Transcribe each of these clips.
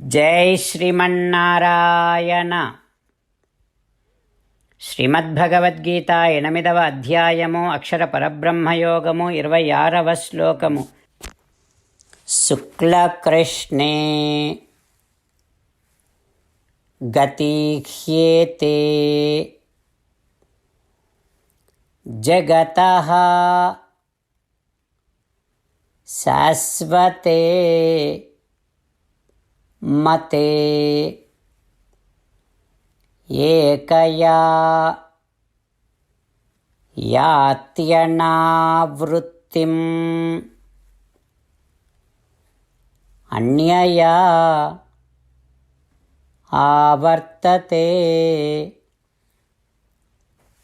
జై శ్రీమన్నారాయణ. శ్రీమద్భగవద్గీత ఎనిమిదవ అధ్యాయము అక్షర పరబ్రహ్మయోగము ఇరవై ఆరవ శ్లోకము. శుక్లకృష్ణే గతిహ్యేతే జగత శాశ్వతే. మతే ఏకయా యాత్యనావృత్తిం అన్యయా ఆవర్తతే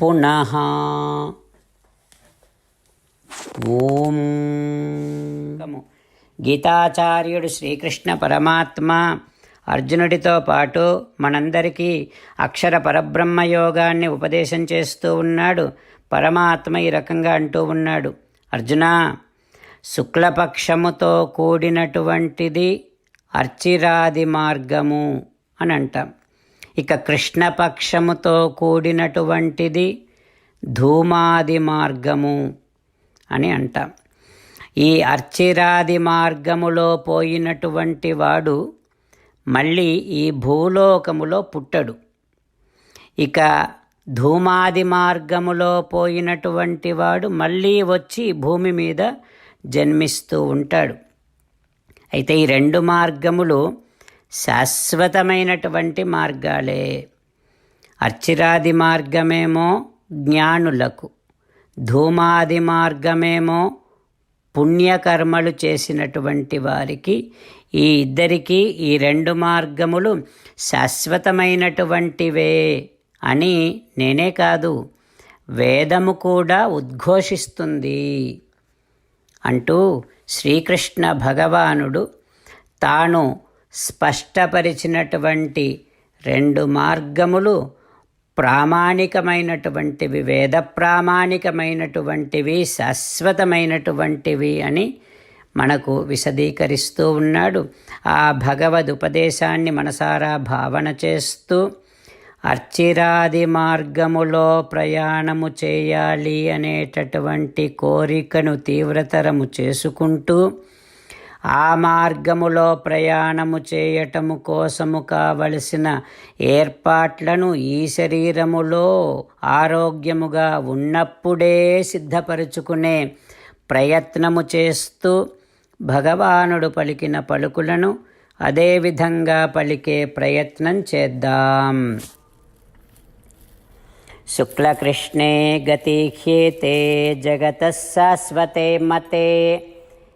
పునః ఓం గీతాచార్యుడు శ్రీకృష్ణ పరమాత్మ అర్జునుడితో పాటు మనందరికీ అక్షర పరబ్రహ్మ యోగాన్ని ఉపదేశం చేస్తూ ఉన్నాడు. పరమాత్మ ఈ రకంగా అంటూ ఉన్నాడు. అర్జున శుక్లపక్షముతో కూడినటువంటిది అర్చిరాది మార్గము అని అంటాం. ఇక కృష్ణపక్షముతో కూడినటువంటిది ధూమాది మార్గము అని అంటాం. ఈ అర్చిరాది మార్గములో పోయినటువంటి వాడు మళ్ళీ ఈ భూలోకములో పుట్టడు. ఇక ధూమాది మార్గములో పోయినటువంటి వాడు మళ్ళీ వచ్చి భూమి మీద జన్మిస్తూ ఉంటాడు. అయితే ఈ రెండు మార్గములు శాశ్వతమైనటువంటి మార్గాలే. అర్చిరాది మార్గమేమో జ్ఞానులకు ధూమాది మార్గమేమో పుణ్యకర్మలు చేసినటువంటి వారికి ఈ ఇద్దరికీ ఈ రెండు మార్గములు శాశ్వతమైనటువంటివే అని నేనే కాదు వేదము కూడా ఉద్ఘోషిస్తుంది. అంటూ శ్రీకృష్ణ భగవానుడు తాను స్పష్టపరిచినటువంటి రెండు మార్గములు ప్రామాణికమైనటువంటివి వేద ప్రామాణికమైనటువంటివి శాశ్వతమైనటువంటివి అని మనకు విశదీకరిస్తూ ఉన్నాడు. ఆ భగవద్ ఉపదేశాన్ని మనసారా భావన చేస్తూ అర్చిరాది మార్గములో ప్రయాణము చేయాలి అనేటటువంటి కోరికను తీవ్రతరము చేసుకుంటూ ఆ మార్గములో ప్రయాణము చేయటము కోసము కావలసిన ఏర్పాట్లను ఈ శరీరములో ఆరోగ్యముగా ఉన్నప్పుడే సిద్ధపరుచుకునే ప్రయత్నము చేస్తూ భగవానుడు పలికిన పలుకులను అదేవిధంగా పలికే ప్రయత్నం చేద్దాం. శుక్లకృష్ణే గతిహ్యేతే జగత శాశ్వతే మతే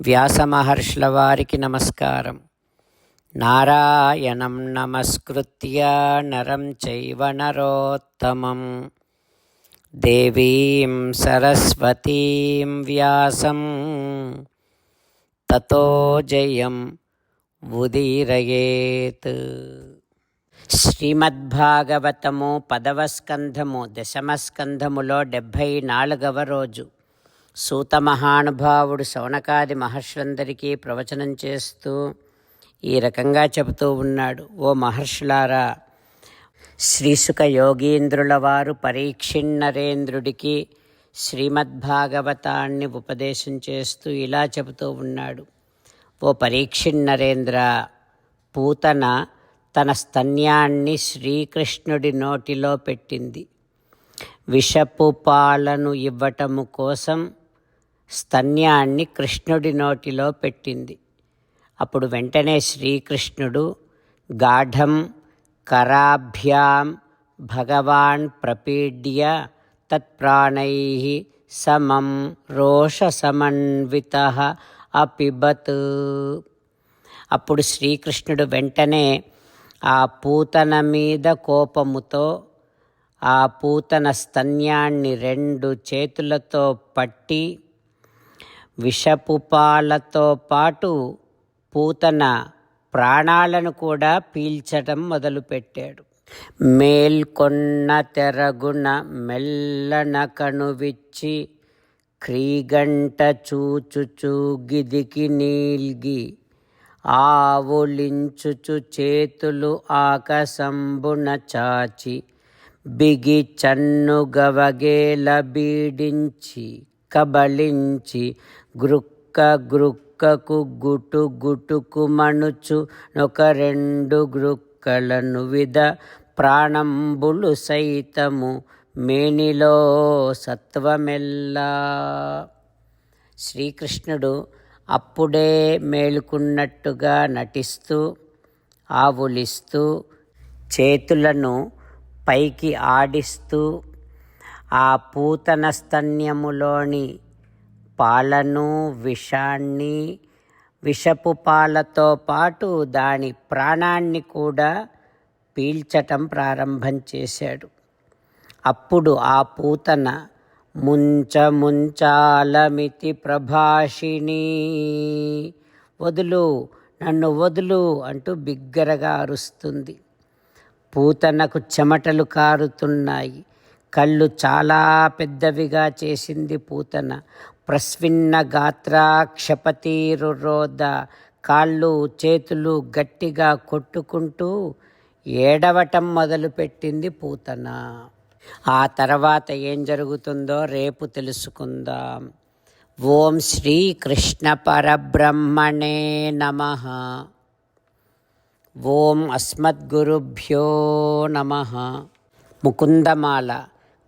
వ్యాసమహర్షుల వారికి నమస్కారం. నారాయణం నమస్కృత్య నరం చైవ నరోత్తమం. దేవీం సరస్వతీం వ్యాసం. తతో జయం ఉదీరయేత్. శ్రీమద్భాగవతము పదవ స్కంధము దశమ స్కంధములో డెబ్భై నాలుగవ రోజు. సూత మహానుభావుడు శౌనకాది మహర్షులందరికీ ప్రవచనం చేస్తూ ఈ రకంగా చెబుతూ ఉన్నాడు. ఓ మహర్షులారా శ్రీసుక యోగీంద్రుల వారు పరీక్షిణరేంద్రుడికి శ్రీమద్భాగవతాన్ని ఉపదేశం చేస్తూ ఇలా చెబుతూ ఉన్నాడు. ఓ పరీక్షిణరేంద్ర పూతన తన స్తన్యాన్ని శ్రీకృష్ణుడి నోటిలో పెట్టింది. విషపు పాలను ఇవ్వటము కోసం స్తన్యాన్ని కృష్ణుడి నోటిలో పెట్టింది. అప్పుడు వెంటనే శ్రీకృష్ణుడు గాఢం కరాభ్యాం భగవాన్ ప్రపీడ్య తత్ప్రాణై సమం రోషసమన్విత అపిబత్. అప్పుడు శ్రీకృష్ణుడు వెంటనే ఆ పూతన మీద కోపముతో ఆ పూతన స్తన్యాన్ని రెండు చేతులతో పట్టి విషపు పాలతో పాటు పూతన ప్రాణాలను కూడా పీల్చడం మొదలుపెట్టాడు. మేల్కొన్న తెరగున మెల్లన కనువిచ్చి క్రీగంట చూచుచు గిదికి నీల్గి ఆవులించుచు చేతులు ఆకసంబున చాచి బిగి చన్ను గవగేల బీడించి కబళించి గ్రుక్క గ్రుక్కకు గుటు గుటుకు మణుచు ఒక రెండు గ్రుక్కలను విధ ప్రాణంబులు సైతము మేనిలో సత్వమెల్లా. శ్రీకృష్ణుడు అప్పుడే మేలుకున్నట్టుగా నటిస్తూ ఆవులిస్తూ చేతులను పైకి ఆడిస్తూ ఆ పూతన స్తన్యములోని పాలను విషాన్ని విషపు పాలతో పాటు దాని ప్రాణాన్ని కూడా పీల్చటం ప్రారంభం చేశాడు. అప్పుడు ఆ పూతన ముంచ ముంచాలమితి ప్రభాషిణి వదులు నన్ను వదులు అంటూ బిగ్గరగా అరుస్తుంది. పూతనకు చెమటలు కారుతున్నాయి. కళ్ళు చాలా పెద్దవిగా చేసింది పూతన. ప్రస్విన్న గాత్రాక్షపతీరురోద కాళ్ళు చేతులు గట్టిగా కొట్టుకుంటూ ఏడవటం మొదలుపెట్టింది పూతన. ఆ తర్వాత ఏం జరుగుతుందో రేపు తెలుసుకుందాం. ఓం శ్రీ కృష్ణ పరబ్రహ్మణే నమ. ఓం అస్మద్గురుభ్యో నమ. ముకుందమాల.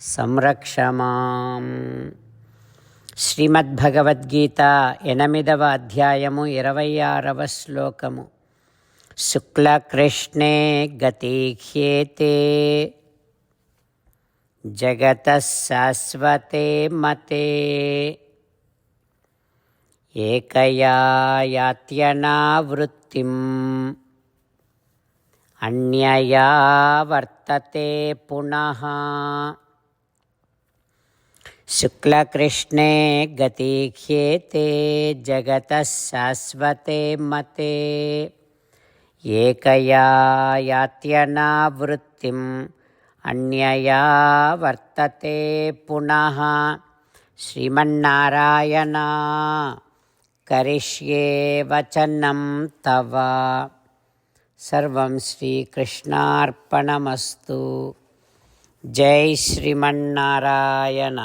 సంరక్షమాం. శ్రీమద్భగవద్గీత ఎనిమిదవ అధ్యాయము ఇరవై ఆరవ శ్లోకము. శుక్లకృష్ణే గతిహ్యేతే. జగత శాశ్వతే మతే. ఏకయా యాత్యనావృత్తిం అన్యయా వర్తతే పునః. शुक्लकृष्णे गतिह्येते जगतः शाश्वते मते एकया यात्यनावृत्तिम् अन्यया वर्तते पुनः श्रीमन्नारायणा करिष्ये वचनं तव सर्वं श्रीकृष्णार्पणमस्तु जय श्रीमन्नारायण